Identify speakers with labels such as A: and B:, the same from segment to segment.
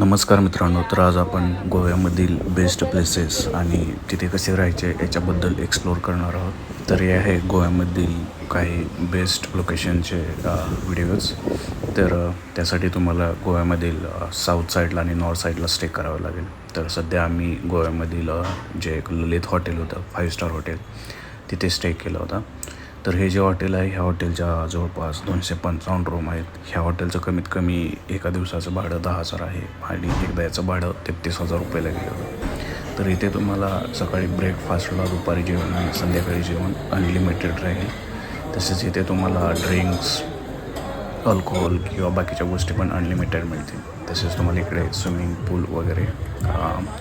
A: नमस्कार मित्रांनो तर आज आपण गोव्यामधील बेस्ट प्लेसेस आणि तिथे कसे राहायचे याच्याबद्दल एक्सप्लोअर करणार आहोत. तर हे आहे गोव्यामधील काही बेस्ट लोकेशनचे व्हिडिओज तर त्यासाठी तुम्हाला गोव्यामधील साऊथ साईडला आणि नॉर्थ साईडला स्टे करावं लागेल. तर सध्या आम्ही गोव्यामधील जे एक ललित हॉटेल होतं फाईव्ह स्टार हॉटेल तिथे स्टे केला होता. तर हे जे हॉटेल आहे ह्या हॉटेलच्या जवळपास दोनशे पंचावन्न रूम आहेत. ह्या हॉटेलचं कमीत कमी एका दिवसाचं भाडं दहा हजार आहे आणि एकदा याचं भाडं तेहतीस हजार रुपयाला गेलं तर इथे तुम्हाला सकाळी ब्रेकफास्टला दुपारी जेवण आणि संध्याकाळी जेवण अनलिमिटेड राहील. तसेच इथे तुम्हाला ड्रिंक्स अल्कोहोल किंवा बाकीच्या गोष्टी पण अनलिमिटेड मिळतील. तसेच तुम्हाला इकडे स्विमिंग पूल वगैरे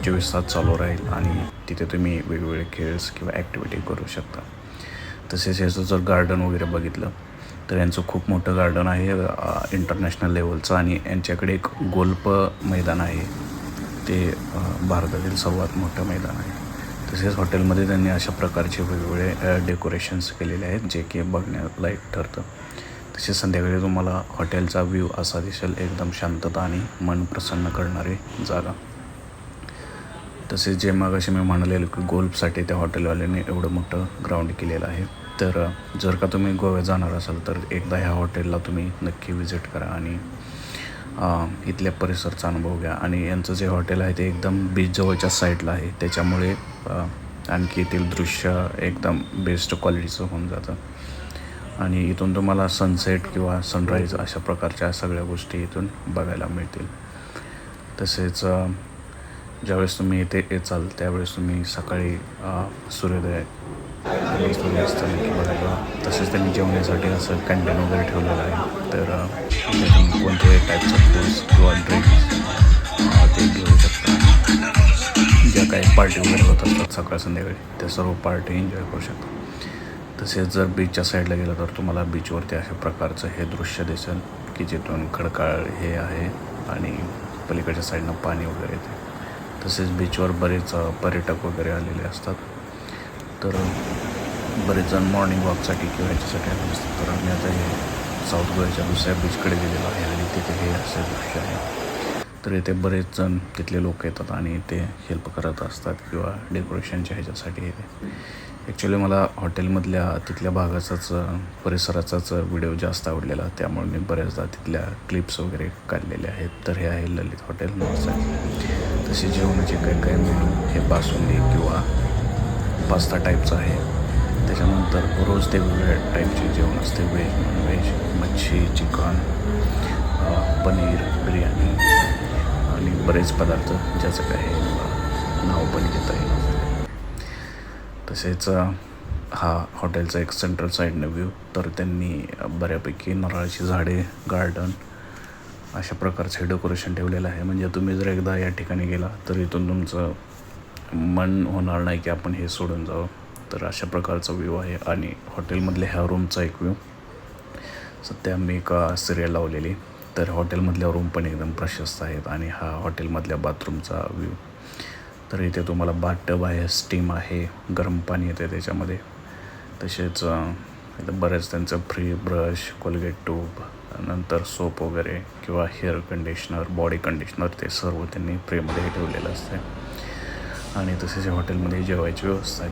A: चोवीस तास चालू राहील आणि तिथे तुम्ही वेगवेगळे खेळ्स किंवा ॲक्टिव्हिटी करू शकता. तसेच याचं जर गार्डन वगैरे बघितलं तर यांचं खूप मोठं गार्डन आहे इंटरनॅशनल लेवलचं आणि यांच्याकडे एक गोल्फ मैदान आहे. ते भारतातील सर्वात मोठं मैदान आहे. तसेच हॉटेलमध्ये त्यांनी अशा प्रकारचे वेगवेगळे डेकोरेशन्स केलेले आहेत जे की बघण्यालायक ठरतं. तसेच संध्याकाळी तुम्हाला हॉटेलचा व्ह्यू असा दिसेल एकदम शांतता आणि मन प्रसन्न करणारी जागा. तसेच जे मग असे मी म्हणालेलं की गोल्फसाठी त्या हॉटेलवाल्याने एवढं मोठं ग्राउंड केलेलं आहे. तर जर का तुम्ही गोव्यात जाणार असाल तर एकदा ह्या हॉटेलला तुम्ही नक्की विजिट करा आणि इथल्या परिसरचा अनुभव घ्या. आणि यांचं जे हॉटेल आहे ते एकदम बीच जवळच्या साईडला आहे. त्याच्यामुळे आणखी येथील दृश्य एकदम बेस्ट क्वालिटीचं होऊन जातं. आणि इथून तुम्हाला सनसेट किंवा सनराईज अशा प्रकारच्या सगळ्या गोष्टी इथून बघायला मिळतील. तसेच ज्यावेळेस तुम्ही इथे येचाल त्यावेळेस तुम्ही सकाळी सूर्योदय सूर्यास्त नक्की बघायला तसेच त्यांनी जेवण्यासाठी असं कॅन्टीन वगैरे ठेवलेलं आहे. तर अ, इथे कोणत्याही फूड्स किंवा ड्रिंक्स ते घेऊ शकता. ज्या काही पार्टी वगैरे होत असतात सकाळ संध्याकाळी त्या सर्व पार्टी एन्जॉय करू शकता. तसेच जर बीचच्या साईडला गेलं तर तुम्हाला बीचवरती अशा प्रकारचं हे दृश्य दिसेल की जिथून खडकाळ हे आहे आणि पलीकडच्या साईडनं पाणी वगैरे येते. तसेच बीचवर बरेच पर्यटक वगैरे आलेले असतात. तर बरेच जण मॉर्निंग वॉकसाठी किंवा ह्याच्यासाठी आले असतात. तर आम्ही आता हे साऊथ गोव्याच्या दुसऱ्या बीचकडे गेलेलो आहे आणि तिथे हे असे दृश्य आहे. तर इथे बरेच जण तिथले लोक येतात आणि ते हेल्प करत असतात किंवा डेकोरेशनच्या ह्याच्यासाठी येते ॲक्च्युली मला हॉटेलमधल्या तिथल्या भागाचाच परिसराचाच व्हिडिओ जास्त आवडलेला. त्यामुळे मी बऱ्याचदा तिथल्या क्लिप्स वगैरे काढलेले आहेत. तर हे आहे ललित हॉटेल नॉर्थ साईड तसे जेवणाचे काही काही मेनू हे बासुंदी किंवा पास्ता टाईपचं आहे. त्याच्यानंतर रोज ते वेगवेगळ्या टाईपचे जेवण असते. व्हेज नॉनव्हेज मच्छी चिकन पनीर बिर्याणी आणि बरेच पदार्थ ज्याचं काही नाव पण घेता येईल तसेच हा हॉटेलचा एक सेंट्रल साईडनं व्ह्यू तर त्यांनी बऱ्यापैकी नारळाची झाडे गार्डन अशा प्रकारचे डेकोरेशन ठेवलेलं आहे. म्हणजे तुम्ही जर एकदा या ठिकाणी गेला तर इथून तुमचं मन होणार नाही की आपण हे सोडून जावं. तर अशा प्रकारचा व्ह्यू आहे आणि हॉटेलमधल्या ह्या रूमचा एक व्ह्यू सध्या मी एका सिरियल लावलेली. तर हॉटेलमधल्या रूम पण एकदम प्रशस्त आहेत आणि हा हॉटेलमधल्या बाथरूमचा व्ह्यू तर इथे तुम्हाला बाथटब आहे स्टीम आहे गरम पाणी येते त्याच्यामध्ये. तसेच इथं बरेच त्यांचं फ्री ब्रश कोलगेट टूब नंतर सोप वगैरे किंवा हेअर कंडिशनर बॉडी कंडिशनर ते सर्व त्यांनी फ्रीमध्ये ठेवलेलं असते आणि तसेच हॉटेलमध्ये जेवायची व्यवस्था